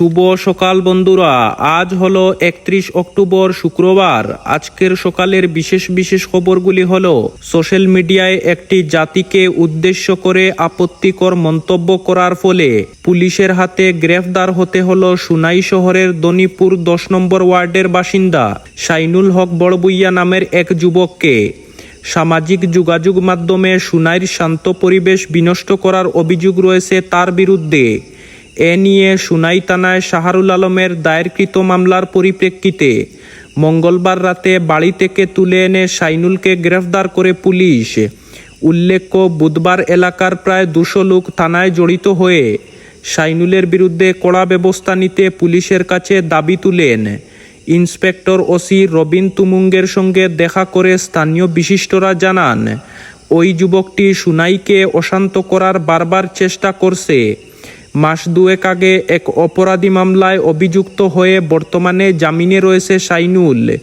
শুভ সকাল বন্ধুরা। আজ হলো একত্রিশ অক্টোবর শুক্রবার। আজকের সকালের বিশেষ বিশেষ খবরগুলি হল সোশ্যাল মিডিয়ায় একটি জাতিকে উদ্দেশ্য করে আপত্তিকর মন্তব্য করার ফলে পুলিশের হাতে গ্রেফতার হতে হলো সুনাই শহরের দনিপুর দশ নম্বর ওয়ার্ডের বাসিন্দা শাইনুল হক বড়বুইয়া নামের এক যুবককে। সামাজিক যোগাযোগ মাধ্যমে সুনাইর শান্ত পরিবেশ বিনষ্ট করার অভিযোগ রয়েছে তার বিরুদ্ধে। এ নিয়ে সুনাই থানায় শাহরুল আলমের দায়েরকৃত মামলার পরিপ্রেক্ষিতে মঙ্গলবার রাতে বাড়ি থেকে তুলে এনে শাইনুলকে গ্রেফতার করে পুলিশ। উল্লেখ্য, বুধবার এলাকার প্রায় দুশো লোক থানায় জড়িত হয়ে শাইনুলের বিরুদ্ধে কড়া ব্যবস্থা নিতে পুলিশের কাছে দাবি তুলেন। ইন্সপেক্টর ওসি রবিন তুমুঙ্গের সঙ্গে দেখা করে স্থানীয় বিশিষ্টরা জানান, ওই যুবকটি সুনাইকে অশান্ত করার বারবার চেষ্টা করছে। মাস দুয়েক আগে এক অপরাধী মামলায় অভিযুক্ত হয়ে বর্তমানে জামিনে রয়েছে শাইনুল।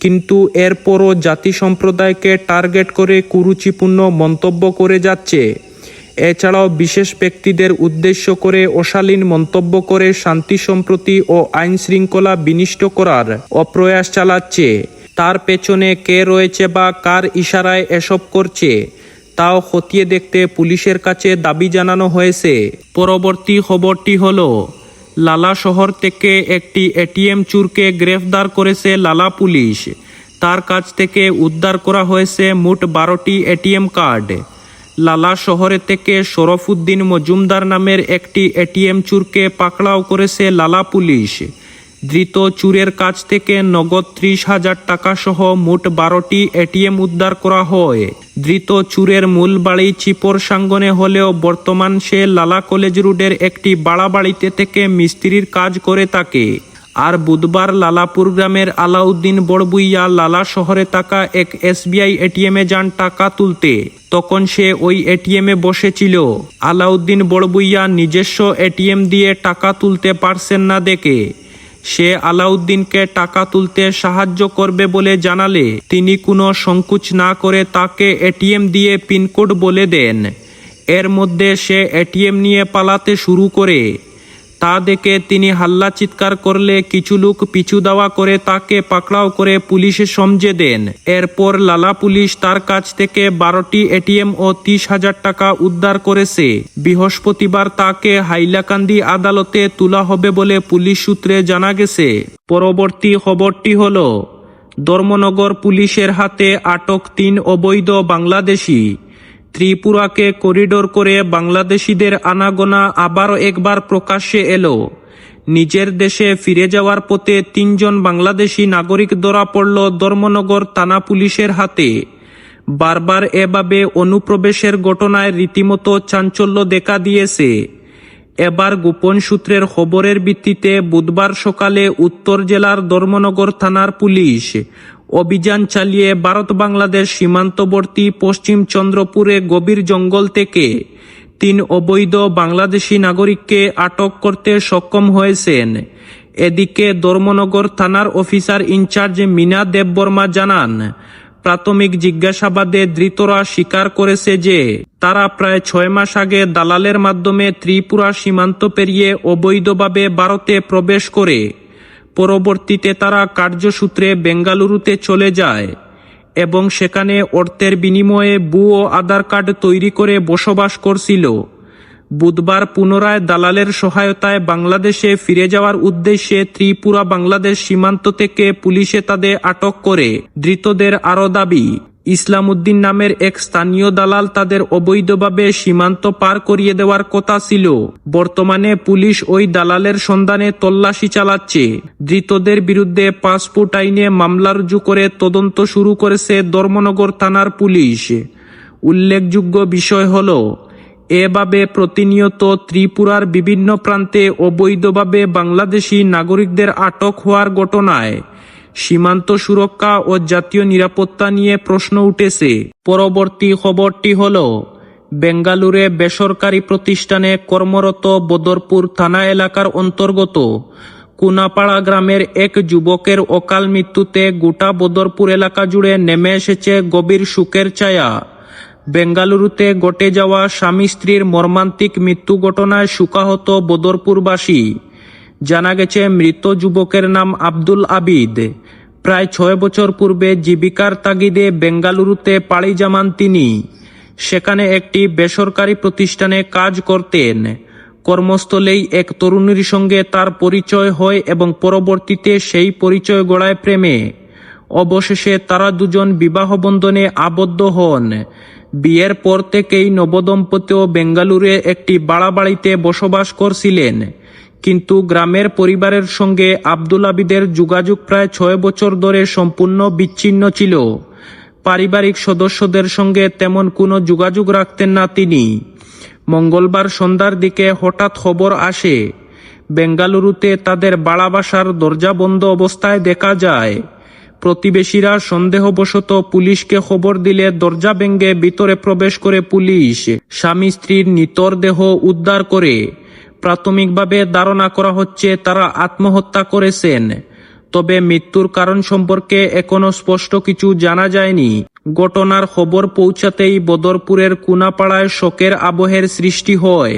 কিন্তু এরপরও জাতি সম্প্রদায়কে টার্গেট করে কুরুচিপূর্ণ মন্তব্য করে যাচ্ছে। এছাড়াও বিশেষ ব্যক্তিদের উদ্দেশ্য করে অশালীন মন্তব্য করে শান্তি সম্প্রতি ও আইন শৃঙ্খলা বিনিষ্ট করার অপ্রয়াস চালাচ্ছে। তার পেছনে কে রয়েছে বা কার ইশারায় এসব করছে? তাও খতিয়ে দেখতে পুলিশের কাছে দাবি জানানো হয়েছে। পরবর্তী খবরটি হল, লালা শহর থেকে একটি এটিএম চুরকে গ্রেফতার করেছে লালা পুলিশ। তার কাছ থেকে উদ্ধার করা হয়েছে মোট বারোটি এটিএম কার্ড। লালা শহরে থেকে শরফুদ্দিন মজুমদার নামের একটি এটিএম চুরকে পাকড়াও করেছে লালা পুলিশ। ধৃত চুরের কাছ থেকে নগদ ত্রিশ হাজার টাকা সহ মোট বারোটি এটিএম উদ্ধার করা হয়। ধৃত চুরের মূল বাড়ি চিপর সাঙ্গনে হলেও বর্তমান সে লালা কলেজ রোডের একটি বাড়া বাড়িতে থেকে মিস্ত্রির কাজ করে থাকে। আর বুধবার লালাপুর গ্রামের আলাউদ্দিন বড়বুইয়া লালা শহরে থাকা এক এসবিআই এটিএমে যান টাকা তুলতে। তখন সে ওই এটিএমে বসেছিল। আলাউদ্দিন বড়বুইয়া নিজস্ব এটিএম দিয়ে টাকা তুলতে পারছেন না দেখে। সে আলাউদ্দিনকে টাকা তুলতে সাহায্য করবে বলে জানালে তিনি কোনো সংকোচ না করে তাকে এটিএম দিয়ে পিনকোড বলে দেন। এর মধ্যে সে এটিএম নিয়ে পালাতে শুরু করে। তা দেখে তিনি হাল্লা চিৎকার করলে কিছু লোক পিছু দাওয়া করে তাকে পাকড়াও করে পুলিশে সমঝে দেন। এরপর লালা পুলিশ তার কাছ থেকে বারোটি এটিএম ও তিরিশ হাজার টাকা উদ্ধার করেছে। বৃহস্পতিবার তাকে হাইলাকান্দি আদালতে তোলা হবে বলে পুলিশ সূত্রে জানা গেছে। পরবর্তী খবরটি হল, ধর্মনগর পুলিশের হাতে আটক তিন অবৈধ বাংলাদেশি। ত্রিপুরাকে করিডোর করে বাংলাদেশিদের আনাগোনা আবারও একবার প্রকাশ্যে এলো। নিজের দেশে ফিরে যাওয়ার পথে তিনজন বাংলাদেশি নাগরিক ধরা পড়ল ধর্মনগর থানা পুলিশের হাতে। বারবার এভাবে অনুপ্রবেশের ঘটনায় রীতিমতো চাঞ্চল্য দেখা দিয়েছে। এবার গোপন সূত্রের খবরের ভিত্তিতে বুধবার সকালে উত্তর জেলার ধর্মনগর থানার পুলিশ অভিযান চালিয়ে ভারত বাংলাদেশ সীমান্তবর্তী পশ্চিম চন্দ্রপুরে গভীর জঙ্গল থেকে তিন অবৈধ বাংলাদেশি নাগরিককে আটক করতে সক্ষম হয়েছেন। এদিকে ধর্মনগর থানার অফিসার ইনচার্জ মিনা দেববর্মা জানান, প্রাথমিক জিজ্ঞাসাবাদে ধৃতরা স্বীকার করেছে যে, তারা প্রায় ছয় মাস আগে দালালের মাধ্যমে ত্রিপুরা সীমান্ত পেরিয়ে অবৈধভাবে ভারতে প্রবেশ করে পরবর্তীতে তারা কার্যসূত্রে বেঙ্গালুরুতে চলে যায় এবং সেখানে অর্থের বিনিময়ে বু ও আধার কার্ড তৈরি করে বসবাস করছিল। বুধবার পুনরায় দালালের সহায়তায় বাংলাদেশে ফিরে যাওয়ার উদ্দেশ্যে ত্রিপুরা বাংলাদেশ সীমান্ত থেকে পুলিশে তাদের আটক করে ধৃতদের আরও দাবি। ইসলাম উদ্দিন নামের এক স্থানীয় দালাল তাদের অবৈধভাবে সীমান্ত পার করিয়ে দেওয়ার কথা ছিল। বর্তমানে পুলিশ ওই দালালের সন্ধানে তল্লাশি চালাচ্ছে। ধৃতদের বিরুদ্ধে পাসপোর্ট আইনে মামলা রুজু করে তদন্ত শুরু করেছে ধর্মনগর থানার পুলিশ। উল্লেখযোগ্য বিষয় হল, এভাবে প্রতিনিয়ত ত্রিপুরার বিভিন্ন প্রান্তে অবৈধভাবে বাংলাদেশি নাগরিকদের আটক হওয়ার ঘটনায় সীমান্ত সুরক্ষা ও জাতীয় নিরাপত্তা নিয়ে প্রশ্ন উঠেছে। পরবর্তী খবরটি হল, বেঙ্গালুরে বেসরকারি প্রতিষ্ঠানে কর্মরত বদরপুর থানা এলাকার অন্তর্গত কুনাপাড়া গ্রামের এক যুবকের অকাল মৃত্যুতে গোটা বদরপুর এলাকা জুড়ে নেমে এসেছে গভীর শোকের ছায়া। বেঙ্গালুরুতে ঘটে যাওয়া স্বামী স্ত্রীর মর্মান্তিক মৃত্যু ঘটনায় শোকাহত বদরপুরবাসী। জানা গেছে, মৃত যুবকের নাম আব্দুল আবিদ। প্রায় ছয় বছর পূর্বে জীবিকার তাগিদে বেঙ্গালুরুতে পাড়ি জামান তিনি। সেখানে একটি বেসরকারি প্রতিষ্ঠানে কাজ করতেন। কর্মস্থলেই এক তরুণীর সঙ্গে তার পরিচয় হয় এবং পরবর্তীতে সেই পরিচয় গড়ায় প্রেমে। অবশেষে তারা দুজন বিবাহ বন্ধনে আবদ্ধ হন। বিয়ের পর থেকেই নবদম্পতিও বেঙ্গালুরে একটি বাড়াবাড়িতে বসবাস করছিলেন। কিন্তু গ্রামের পরিবারের সঙ্গে আব্দুল আবিদের যোগাযোগ প্রায় ছয় বছর ধরে সম্পূর্ণ বিচ্ছিন্ন ছিল। পারিবারিক সদস্যদের সঙ্গে তেমন কোনো যোগাযোগ রাখতেন না তিনি। মঙ্গলবার সন্ধ্যার দিকে হঠাৎ খবর আসে, বেঙ্গালুরুতে তাদের বাড়াবাসার দরজা বন্ধ অবস্থায় দেখা যায়। প্রতিবেশীরা সন্দেহবশত পুলিশকে খবর দিলে দরজা ভেঙে ভিতরে প্রবেশ করে পুলিশ স্বামী স্ত্রীর নিতর দেহ উদ্ধার করে। প্রাথমিকভাবে ধারণা করা হচ্ছে তারা আত্মহত্যা করেছেন। তবে মৃত্যুর কারণ সম্পর্কে এখনও স্পষ্ট কিছু জানা যায়নি। ঘটনার খবর পৌঁছাতেই বদরপুরের কুনাপাড়ায় শোকের আবহের সৃষ্টি হয়।